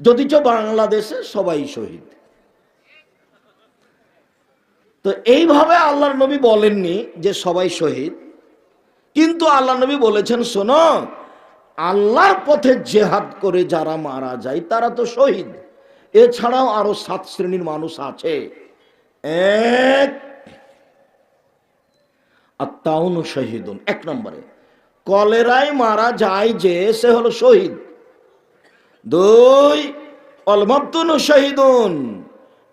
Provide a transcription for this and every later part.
যদিচ বাংলাদেশে সবাই শহীদ। তো এইভাবে আল্লাহর নবী বলেননি যে সবাই শহীদ। কিন্তু আল্লাহ নবী বলেছেন, শোনো, আল্লাহর পথে জেহাদ করে যারা মারা যায়, তারা তো শহীদ। এছাড়াও আরও সাত শ্রেণির মানুষ আছে। এক। আত্মাউন শহীদুন, এক নম্বরে। কলেরায় মারা যায় যে, সে হলো শহীদ। দুই অলমাপ্তুন শহীদুন।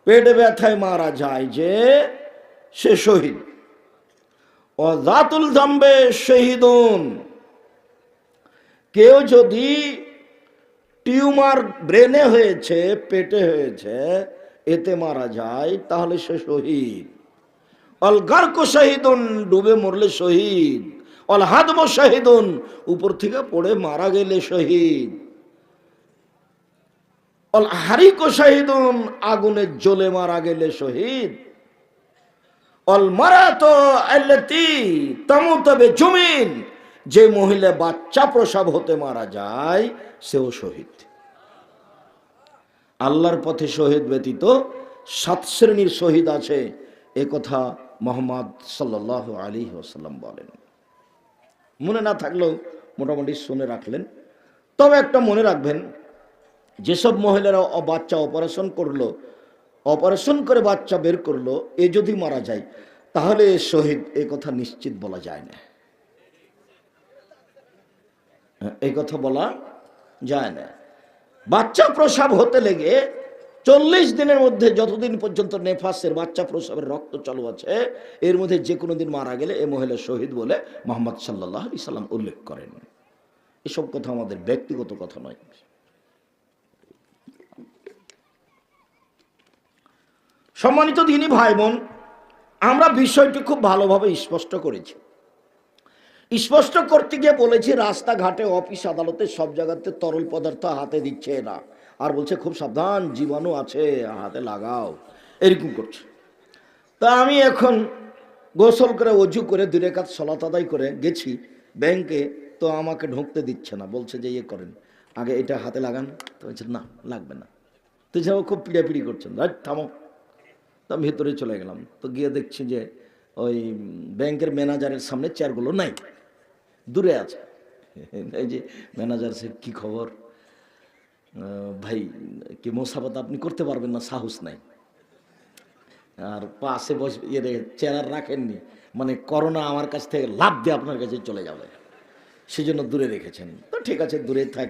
পেট ব্যথায় মারা যায় যে সে শহীদ। ও জাতুল জাম্বে শহীদুন। কেউ যদি টিউমার ব্রেনে হয়েছে, পেটে হয়েছে, এতে মারা যায়, তাহলে সে শহীদ। অল গার্ক শহীদুন, ডুবে মরলে শহীদ। অল হাদম শহীদুন, উপর থেকে পড়ে মারা গেলে শহীদ। আগুনে জ্বলে মারা গেলে শহীদ। তবে যে মহিলা বাচ্চা প্রসব হতে মারা যায়, সেও শহীদ। আল্লাহর পথে শহীদ ব্যতীত সাত শ্রেণির শহীদ আছে, এ কথা মোহাম্মদ সাল্লাহ আলী ওসাল্লাম বলেন। মনে না থাকলেও মোটামুটি শুনে রাখলেন। তবে একটা মনে রাখবেন যেসব মহিলারা বাচ্চা অপারেশন করল, অপারেশন করে বাচ্চা বের করল, এ যদি মারা যায়, তাহলে শহীদ, এ কথা নিশ্চিত বলা যায় না। এই কথা বলা যায় না। বাচ্চা প্রসাব হতে লেগে চল্লিশ দিনের মধ্যে যতদিন পর্যন্ত নেফাসের বাচ্চা প্রসাবের রক্ত চালু আছে, এর মধ্যে যে কোনো দিন মারা গেলে এ মহিলা শহীদ বলে মোহাম্মদ সাল্লাহ আলি সাল্লাম উল্লেখ করেন। এসব কথা আমাদের ব্যক্তিগত কথা নয়। সম্মানিত দিনী ভাই বোন আমরা বিষয়টি খুব ভালোভাবে স্পষ্ট করেছি। স্পষ্ট করতে গিয়ে বলেছি, রাস্তাঘাটে, অফিস, আদালতে সব জায়গাতে তরল পদার্থ হাতে দিচ্ছে না। আর বলছে, খুব সাবধান, জীবাণু আছে, হাতে লাগাও। এরকম করছে। তা আমি এখন গোসল করে, অজু করে দূরে কাজ সলাত আদায় করে গেছি। ব্যাংকে তো আমাকে ঢুকতে দিচ্ছে না, বলছে যে ইয়ে করেন। আগে এটা হাতে লাগান। তো বলছে, না, লাগবে না। তো যাও খুব পিড়াপিড়ি করছেন। রাইট থামো। তো আমি ভেতরে চলে গেলাম। তো গিয়ে দেখছি যে ওই ব্যাংকের ম্যানেজারের সামনে চেয়ারগুলো নাই, দূরে আছে। এই যে ম্যানেজার সে কি খবর? ভাই, কি মোসাফত আপনি করতে পারবেন না? সাহস নাই। আর পাশে বসে ইয়ে চেয়ার রাখেননি। মানে করোনা আমার কাছ থেকে লাভ দিয়ে আপনার কাছে চলে যাবে। সেজন্য দূরে রেখেছেন। তো ঠিক আছে, দূরে থাক।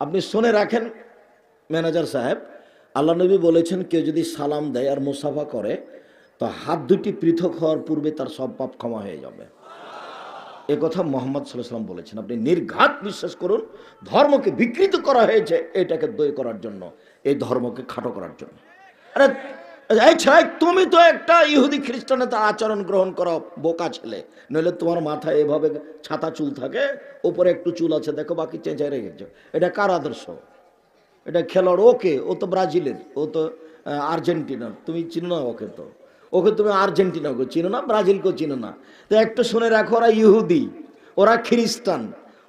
আপনি শুনে রাখেন, ম্যানেজার সাহেব। আল্লাহ নবী বলেছেন, কেউ যদি সালাম দেয় আর মুসাফা করে, তো হাত দুটি পৃথক হওয়ার পূর্বে তার সব পাপ ক্ষমা হয়ে যাবে। এ কথা মোহাম্মদ সাল্লাম বলেছেন। আপনি নির্ঘাত বিশ্বাস করুন, ধর্মকে বিকৃত করা হয়েছে এটাকে দই করার জন্য, এই ধর্মকে খাটো করার জন্য। আরে ছেলে, তুমি তো একটা ইহুদি খ্রিস্টানের তার আচরণ গ্রহণ করো, বোকা ছেলে। নইলে তোমার মাথায় এভাবে ছাতা চুল থাকে ওপরে একটু চুল আছে, দেখো বাকি চেঁচে রেখেছো। এটা কার আদর্শ? এটা খেলোয়াড় ওকে, ও তো ব্রাজিলের, ও তো আর্জেন্টিনার, তুমি চিনো না ওকে তো। ওকে তুমি আর্জেন্টিনাকে চিনো না ব্রাজিলকেও চিনো না। তো একটু শুনে রাখো, ওরা ইহুদি, ওরা খ্রিস্টান,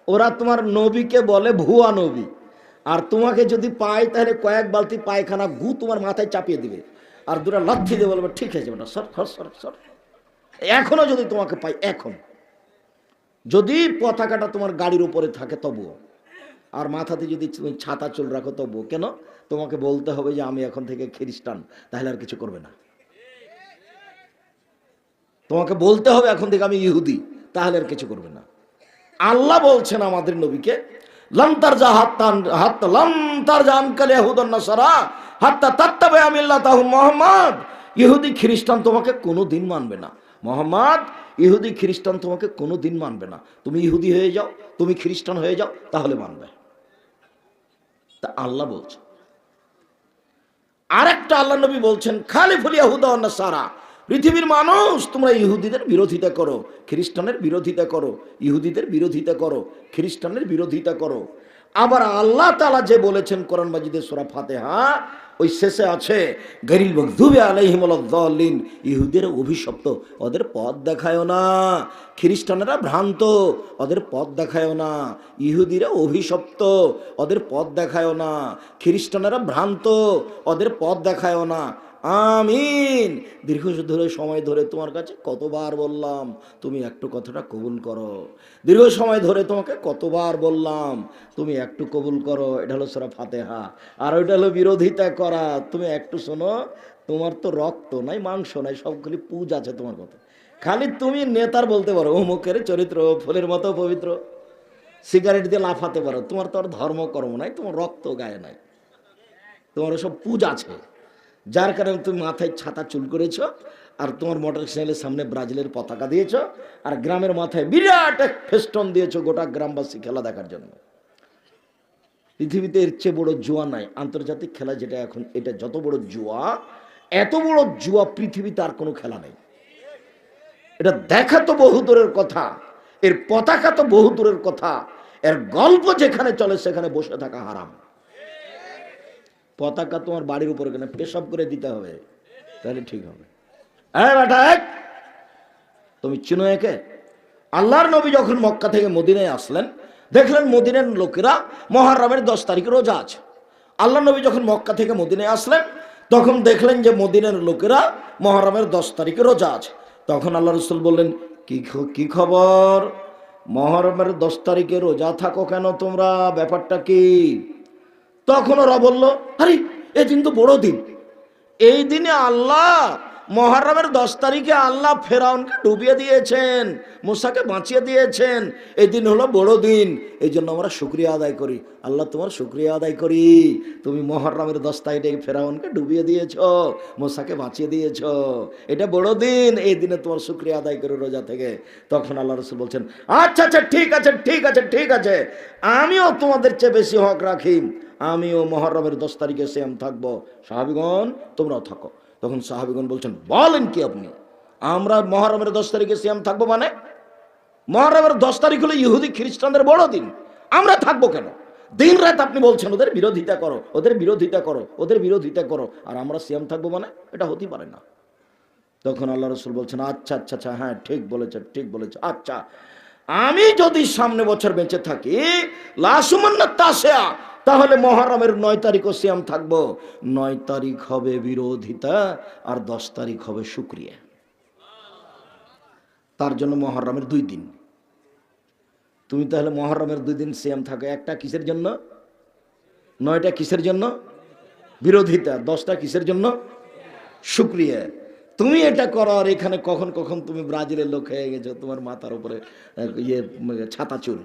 ওরা তোমার নবীকে বলে ভুয়া নবী। আর তোমাকে যদি পায়, তাহলে কয়েক বালতি পায়খানা গু তোমার মাথায় চাপিয়ে দিবে। আর দুটা লাথি দিয়ে বলবে, ঠিক আছে বেটা সর সর সর সর। এখনও যদি তোমাকে পাই এখন। যদি পতাকাটা তোমার গাড়ির উপরে থাকে, তবুও। আর মাথাতে যদি তুমি ছাতা চুল রাখো তবুও। কেন? তোমাকে বলতে হবে যে আমি এখন থেকে খ্রিস্টান, তাহলে আর কিছু করবে না। তোমাকে বলতে হবে এখন থেকে আমি ইহুদি, তাহলে আর কিছু করবে না। আল্লাহ বলছেন আমাদের নবীকে, লন্তার যা হাত লন্তার জান কালে হুদন নাসারা, হাত্তা তাত্তাবে তাহু মোহাম্মদ। ইহুদি খ্রিস্টান তোমাকে কোনো দিন মানবে না। মোহাম্মদ, ইহুদি খ্রিস্টান তোমাকে কোনো দিন মানবে না। তুমি ইহুদি হয়ে যাও, তুমি খ্রিস্টান হয়ে যাও, তাহলে মানবে। তা আল্লাহ বলছে। আরেকটা আল্লাহ নবী বলছেন, খালিফুল ইয়াহুদা সারা পৃথিবীর মানুষ, তোমরা ইহুদিদের বিরোধিতা করো খ্রিস্টানের বিরোধিতা করো, ইহুদিদের বিরোধিতা করো খ্রিস্টানের বিরোধিতা করো। আবার আল্লাহ তালা যে বলেছেন কোরআন মাজিদের সোরা ফাতেহা ওই শেষে আছে, গরিল মকদুবে দলিন ইহুদের অভিশপ্ত, ওদের পথ দেখায় না। খ্রিস্টানেরা ভ্রান্ত, ওদের পথ দেখায় না। ইহুদিরা অভিশপ্ত, ওদের পথ দেখায় না। খ্রিস্টানেরা ভ্রান্ত, ওদের পথ দেখায় না। আমিন। দীর্ঘ ধরে সময় ধরে তোমার কাছে কতবার বললাম, তুমি একটু কথাটা কবুল করো। দীর্ঘ সময় ধরে তোমাকে কতবার বললাম, তুমি একটু কবুল করো। এটা হলো সোরা ফাতেহা। আর ওইটা হলো বিরোধিতা করা। তুমি একটু শোনো, তোমার তো রক্ত নাই, মাংস নাই, সবগুলি পুজ আছে তোমার কথা খালি তুমি নেতার বলতে পারো, অমুকের চরিত্র, ফুলের মতো পবিত্র। সিগারেট দিয়ে লাফাতে পারো। তোমার তো আর ধর্মকর্ম নাই, তোমার রক্ত গায়ে নাই। তোমার সব পুজ আছে। যার কারণে তুমি মাথায় ছাতা চুল করেছ, আর তোমার মোটর সাইকেলের সামনে ব্রাজিলের পতাকা দিয়েছ, আর গ্রামের মাথায় বিরাট এক ফেস্টন দিয়েছ গোটা গ্রামবাসী খেলা দেখার জন্য। পৃথিবীতে এর চেয়ে বড় জুয়া নাই। আন্তর্জাতিক খেলা যেটা এখন, এটা যত বড় জুয়া, এত বড় জুয়া পৃথিবীতে আর কোনো খেলা নেই। এটা দেখা তো বহু দূরের কথা, এর পতাকা তো বহু দূরের কথা, এর গল্প যেখানে চলে সেখানে বসে থাকা হারাম। পতাকা তোমার বাড়ির উপরে কেন? পেশাব করে দিতে হবে। তাহলে ঠিক হবে। হ্যাঁ বেটা এক। তুমি চিনো একে? আল্লাহর নবী যখন মক্কা থেকে মদিনায় আসলেন দেখলেন মদিনের লোকেরা মহারমের দশ তারিখে রোজা আছে। আল্লাহ নবী যখন মক্কা থেকে মদিনায় আসলেন তখন দেখলেন যে মদিনের লোকেরা মহরমের দশ তারিখে রোজা আছে। তখন আল্লাহ রসুল বললেন কি কি খবর? মহরমের দশ তারিখে রোজা থাকো কেন তোমরা? ব্যাপারটা কি? তখন ওরা বলল আরে এদিন দিন তো বড় দিন এই দিনে আল্লাহ মহারমের দশ তারিখে আল্লাহ ফেরাউনকে ডুবিয়ে দিয়েছেন, মুসাকে বাঁচিয়ে দিয়েছেন। এই দিন হলো বড় দিন। এই জন্য আমরা শুক্রিয়া আদায় করি। আল্লাহ তোমার শুক্রিয়া আদায় করি। তুমি মহরমের দশ তারিখে ফেরাউনকে ডুবিয়ে দিয়েছ, মুসাকে বাঁচিয়ে দিয়েছ। এটা বড় দিন। এই দিনে তোমার শুক্রিয়া আদায় করে রোজা থেকে। তখন আল্লাহ রসুল বলছেন আচ্ছা আচ্ছা ঠিক আছে ঠিক আছে ঠিক আছে। আমিও তোমাদের চেয়ে বেশি হক রাখি। আমিও মহরমের দশ তারিখে সেম থাকব। সাহাবিগণ, তোমরাও থাকো। তখন সাহাবিগণ বলছেন, বলেন কি আপনি? আমরা মহরমের দশ তারিখে সেম থাকব মানে? মহরমের দশ তারিখ হলো ইহুদি খ্রিস্টানদের বড় দিন। আমরা থাকব কেন? দিন রাত আপনি বলছেন, ওদের বিরোধিতা করো, ওদের বিরোধিতা করো, ওদের বিরোধিতা করো, আর আমরা সিয়াম থাকব মানে? এটা হতেই পারে না। তখন আল্লাহ রসুল বলছেন আচ্ছা আচ্ছা আচ্ছা হ্যাঁ ঠিক বলেছে ঠিক বলেছে আচ্ছা আমি যদি সামনে বছর বেঁচে থাকি লাসুমান্না তাসেয়া তাহলে মহরমের নয় তারিখও সিয়াম থাকব। নয় তারিখ হবে বিরোধিতা আর দশ তারিখ হবে শুক্রিয়া। তার জন্য মহরমের দুই দিন। তুমি তাহলে মহরমের দুই দিন সিয়াম থাকো। একটা কিসের জন্য? নয়টা কিসের জন্য? বিরোধিতা। দশটা কিসের জন্য? শুক্রিয়া। তুমি এটা করো আর এখানে কখন কখন তুমি ব্রাজিলের লোক হয়ে গেছো, তোমার মাথার উপরে ইয়ে ছাতা চুল।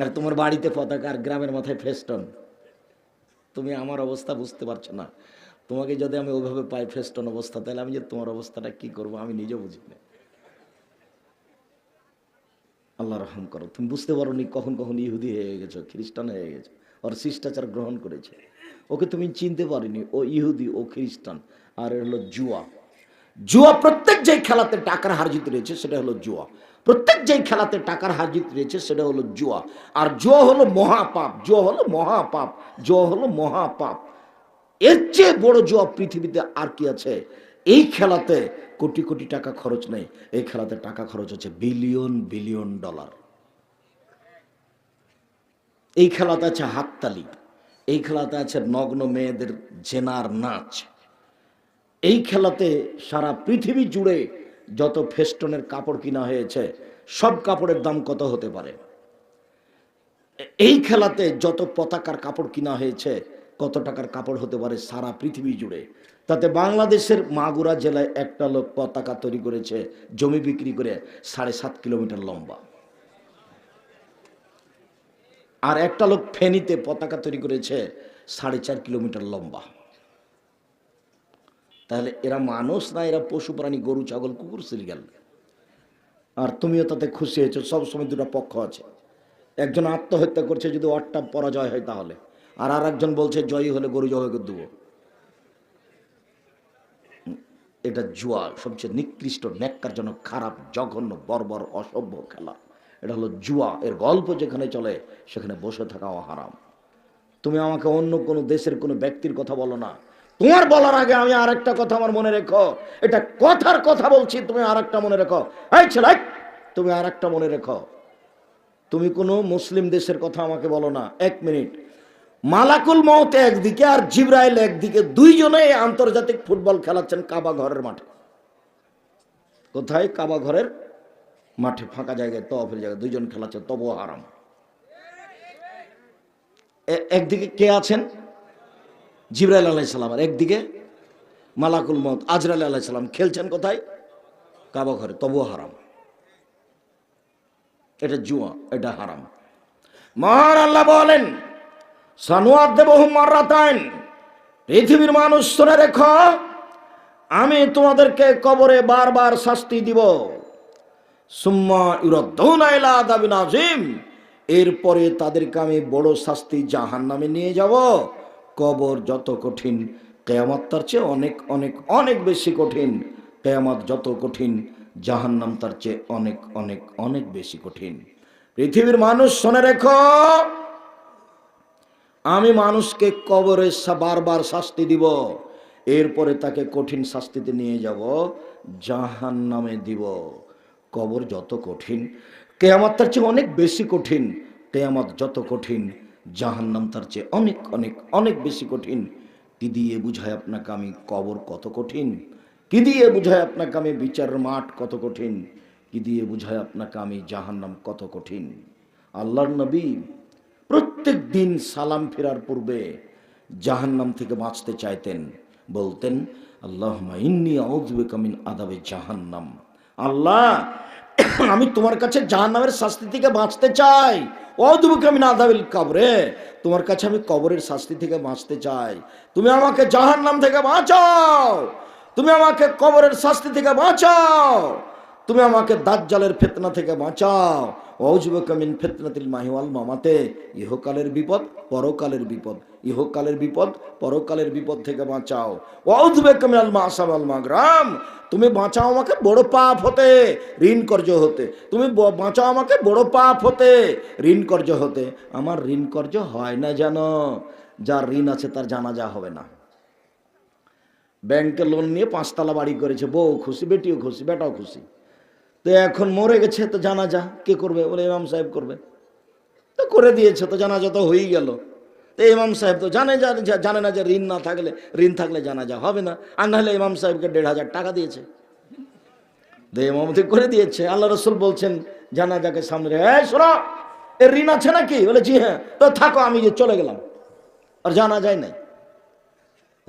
আর তোমার বাড়িতে পতাকা আর গ্রামের মাথায় ফেস্টন। তুমি আমার অবস্থা বুঝতে পারছ না। তোমাকে যদি আমি ওইভাবে পাই ফেস্টন অবস্থা, তাহলে আমি যে তোমার অবস্থাটা কি করব আমি নিজে বুঝি না। আল্লাহ রহম করো। তুমি বুঝতে পারো নি কখন কখন ইহুদি হয়ে গেছো, খ্রিস্টান হয়ে গেছো, ওর শিষ্টাচার গ্রহণ করেছে। ওকে তুমি চিনতে পারিনি, ও ইহুদি, ও খ্রিস্টান, আর হলো জুয়া। জুয়া, প্রত্যেক যেই খেলাতে টাকার হারজিত রয়েছে, সেটা হলো জুয়া। প্রত্যেক যেই খেলাতে টাকার হার জিত রয়েছে, সেটা হলো জুয়া। আর জুয়া হলো মহাপাপ, জুয়া হলো মহাপাপ, জুয়া হলো মহাপাপ। এর চেয়ে বড় জুয়া পৃথিবীতে আর কি আছে? এই খেলাতে কোটি কোটি টাকা খরচ নেই। এই খেলাতে টাকা খরচ হচ্ছে বিলিয়ন বিলিয়ন ডলার। এই খেলাতে আছে হাততালি। এই খেলাতে আছে নগ্ন মেয়েদের জেনার নাচ। এই খেলাতে সারা পৃথিবী জুড়ে যত ফেস্টনের কাপড় কিনা হয়েছে, সব কাপড়ের দাম কত হতে পারে? এই খেলাতে যত পতাকার কাপড় কিনা হয়েছে, কত টাকার কাপড় হতে পারে সারা পৃথিবী জুড়ে? তাতে বাংলাদেশের মাগুরা জেলায় একটা লোক পতাকা তৈরি করেছে, জমি বিক্রি করে সাড়ে সাত কিলোমিটার লম্বা। আর একটা লোক ফেনীতে পতাকা তৈরি করেছে, সাড়ে চার কিলোমিটার লম্বা। তাহলে এরা মানুষ না, এরা পশু, প্রাণী, গরু, ছাগল, কুকুর সিরিয়াল আর তুমিও তাতে খুশি হয়েছো সবসময় দুটো পক্ষ আছে। একজন আত্মহত্যা করছে, যদি অট্টা পরাজয় হয় তাহলে। আর আর একজন বলছে, জয়ী হলে গরু জয় করে দেবো। এটা জুয়া, সবচেয়ে নিকৃষ্ট, ন্যাক্কারজনক, খারাপ, জঘন্য, বর্বর, অসভ্য খেলা। এটা হলো জুয়া। এর গল্প যেখানে চলে, সেখানে বসে থাকাও হারাম তুমি আমাকে অন্য কোনো দেশের কোনো ব্যক্তির কথা বলো না। তোমার বলার আগে আমি আরেকটা কথা আমার মনে রেখো। এটা কথার কথা বলছি, তুমি আর একটা মনে রেখো। এই ছেলে তুমি আরেকটা মনে রেখো। তুমি কোনো মুসলিম দেশের কথা আমাকে বলো না, এক মিনিট। মালাকুল মৌত একদিকে আর জিব্রাইল একদিকে, দুইজনে আন্তর্জাতিক ফুটবল খেলাচ্ছেন কাবা ঘরের মাঠে। কোথায়? কাবা ঘরের মাঠে, ফাঁকা জায়গায় তফের জায়গায়। দুইজন খেলাচ্ছে, তবুও হারাম। এ- একদিকে কে আছেন? জিব্রাইল আলাইসালাম আর একদিকে মালাকুল মত আজরাল আলাইসালাম খেলছেন কোথায়? কাবা ঘরে তবুও হারাম। এটা জুয়া, এটা হারাম। মহান আল্লাহ বলেন, সানুয়াদ দেবহু মারাতাইন পৃথিবীর মানুষ শুনে রেখো, আমি তোমাদেরকে কবরে বারবার শাস্তি দিব। সুম্মা ইউরদ্দৌনা ইলা আযাবিন আযীম, এরপরে তাদেরকে আমি বড় শাস্তি জাহান নামে নিয়ে যাব। কবর যত কঠিন, কেয়ামত তার চেয়ে অনেক অনেক অনেক বেশি কঠিন। কেয়ামত যত কঠিন, জাহান্নাম তার চেয়ে অনেক অনেক অনেক বেশি কঠিন। পৃথিবীর মানুষ শোনে রেখো, আমি মানুষকে কবরে বারবার শাস্তি দিব, এরপরে তাকে কঠিন শাস্তিতে নিয়ে যাব জাহান নামে দিব। কবর যত কঠিন, কেয়ামত তার চেয়ে অনেক বেশি কঠিন, কেয়ামত যত কঠিন জাহান্নাম তার চেয়ে অনেক অনেক অনেক বেশি কঠিন। কি দিয়ে বুঝায় আপনাকে আমি কবর কত কঠিন? কি দিয়ে বুঝায় আপনাকে আমি বিচারের মাঠ কত কঠিন? কি দিয়ে বুঝায় আপনাকে আমি জাহান্নাম কত কঠিন? আল্লাহর নবী প্রত্যেক দিন সালাম ফেরার পূর্বে জাহান্নাম থেকে বাঁচতে চাইতেন। বলতেন আল্লাহ ইন্নি আউদ্বেকামিন আদাবে জাহান্নাম। আল্লাহ আমি তোমার কাছে জাহান্নামের শাস্তি থেকে বাঁচতে চাই। অদ্ভুকামিন আদাবিল কবরে। তোমার কাছে আমি কবরের শাস্তি থেকে বাঁচতে চাই। তুমি আমাকে জাহান্নাম থেকে বাঁচাও। তুমি আমাকে কবরের শাস্তি থেকে বাঁচাও। তুমি আমাকে দাজ্জালের ফেতনা থেকে বাঁচাও। অজুবকামিন ফেতনাতিল মাহিওয়াল মামাতে, ইহকালের বিপদ, পরকালের বিপদ। ইহকালের বিপদ, পরকালের বিপদ থেকে বাঁচাও। অজুবকামিন আল মাসাব আল মাগরাম, তুমি বাঁচাও আমাকে বড় পাপ হতে ঋণ কর্য হতে। তুমি বাঁচাও আমাকে বড় পাপ হতে ঋণ কর্য হতে। আমার ঋণ কর্য হয় না জানো যার ঋণ আছে তার জানাজা হবে না। ব্যাংকে লোন নিয়ে পাঁচতলা বাড়ি করেছে, বউ খুশি, বেটিও খুশি, বেটাও খুশি। তো এখন মরে গেছে তো জানা যা কে করবে? বলে ইমাম সাহেব করবে। তো করে দিয়েছে তো জানা যা তো হয়েই গেল। তো ইমাম সাহেব তো জানে যা জানে না যে ঋণ না থাকলে ঋণ থাকলে জানা যা হবে না। আর নাহলে ইমাম সাহেবকে দেড় হাজার টাকা দিয়েছে। দে ইমামতি করে দিয়েছে। আল্লাহ রসুল বলছেন জানা যাকে সামনে রে, এই শোনো এর ঋণ আছে নাকি? বলে জি হ্যাঁ। তো থাকো আমি যে চলে গেলাম। আর জানা যায় নাই।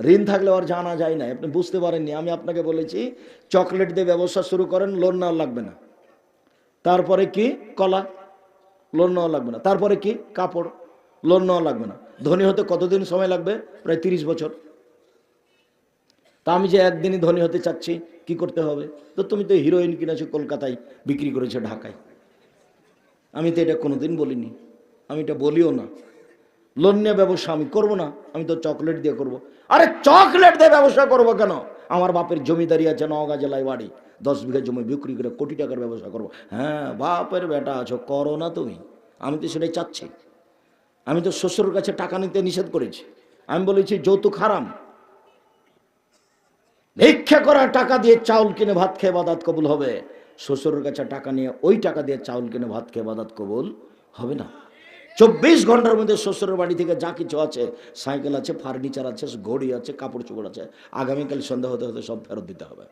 ঋণ থাকলে আর জানা যায় না, আপনি বুঝতে পারেননি। আমি আপনাকে বলেছি, চকলেট দিয়ে ব্যবসা শুরু করেন লোন নেওয়া লাগবে না। তারপরে কি? কলা লোন নেওয়া লাগবে না। তারপরে কি? কাপড় লোন নেওয়া লাগবে না। ধনী হতে কতদিন সময় লাগবে? প্রায় তিরিশ বছর। তা আমি যে একদিনই ধনী হতে চাচ্ছি, কি করতে হবে? তো তুমি তো হিরোইন কিনেছো কলকাতায়, বিক্রি করেছ ঢাকায়। আমি তো এটা কোনোদিন বলিনি। আমি এটা বলিও না। লোন নিয়ে ব্যবসা আমি করব না, আমি তো চকলেট দিয়ে করব। আরে চকলেট দিয়ে ব্যবসা করব কেন? আমার বাপের জমিদারি আছে নওগাঁ জেলায় বাড়ি। দশ বিঘা জমি বিক্রি করে কোটি টাকার ব্যবসা করব। হ্যাঁ বাপের বেটা আছো, করো না তুমি। আমি তো সেটাই চাচ্ছি। আমি তো শ্বশুরের কাছে টাকা নিতে নিষেধ করেছি। আমি বলেছি, যৌতুক হারাম। ভিক্ষা করা টাকা দিয়ে চাউল কিনে ভাত খেয়ে বাদাত কবুল হবে। শ্বশুরের কাছে টাকা নিয়ে ওই টাকা দিয়ে চাউল কিনে ভাত খেয়ে বাদাত কবুল হবে না। চব্বিশ ঘণ্টার মধ্যে শ্বশুরের বাড়ি থেকে যা কিছু আছে, সাইকেল আছে, ফার্নিচার আছে, ঘড়ি আছে, কাপড় চোপড় আছে, আগামীকাল সন্ধ্যা হতে হতে সব ফেরত দিতে হবে।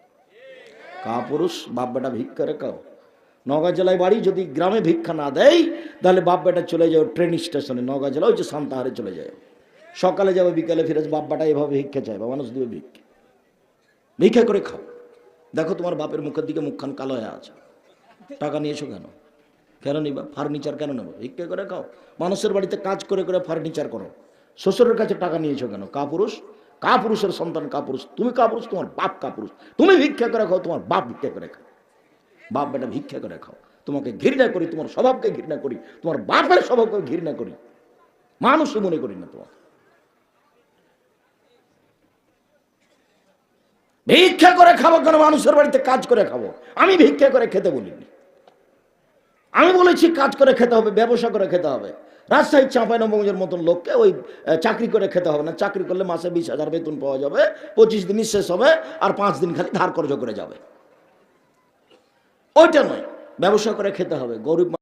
কাপুরুষ বাপ বেটা ভিক্ষা রেখাও নওগাঁ জেলায় বাড়ি যদি গ্রামে ভিক্ষা না দেয়, তাহলে বাপ বেটা চলে যাও ট্রেন স্টেশনে। নওগাঁ জেলা ওই যে সান্তাহারে চলে যায়। সকালে যাবে, বিকালে ফিরে বাপ বেটা এভাবে ভিক্ষা চাইবে মানুষ দিবে ভিক্ষা। ভিক্ষা করে খাও। দেখো তোমার বাপের মুখের দিকে মুখখান কালো হয়ে আছে। টাকা নিয়েছো কেন? কেন নিবা? ফার্নিচার কেন নেব? ভিক্ষা করে খাও। মানুষের বাড়িতে কাজ করে করে ফার্নিচার করো। শ্বশুরের কাছে টাকা নিয়েছো কেন? কাপুরুষ? কাপুরুষের সন্তান কাপুরুষ। তুমি কাপুরুষ, তোমার বাপ কাপুরুষ। তুমি ভিক্ষা করে খাও, তোমার বাপ ভিক্ষা করে খাও। বাপ, বেটা ভিক্ষা করে খাও। তোমাকে ঘৃণা করি, তোমার স্বভাবকে ঘৃণা করি, তোমার বাপের স্বভাবকে ঘৃণা করি। মানুষই মনে করি না তোমাকে। ভিক্ষা করে খাব কেন? মানুষের বাড়িতে কাজ করে খাব। আমি ভিক্ষা করে খেতে বলিনি। আমি বলেছি, কাজ করে খেতে হবে, ব্যবসা করে খেতে হবে। রাজশাহী চাঁপাইনবঙ্গের মতন লোককে ওই চাকরি করে খেতে হবে না। চাকরি করলে মাসে বিশ হাজার বেতন পাওয়া যাবে, পঁচিশ দিনই শেষ হবে, আর পাঁচ দিন খালি ধার কর্য করে যাবে। ওইটা নয়, ব্যবসা করে খেতে হবে। গরিব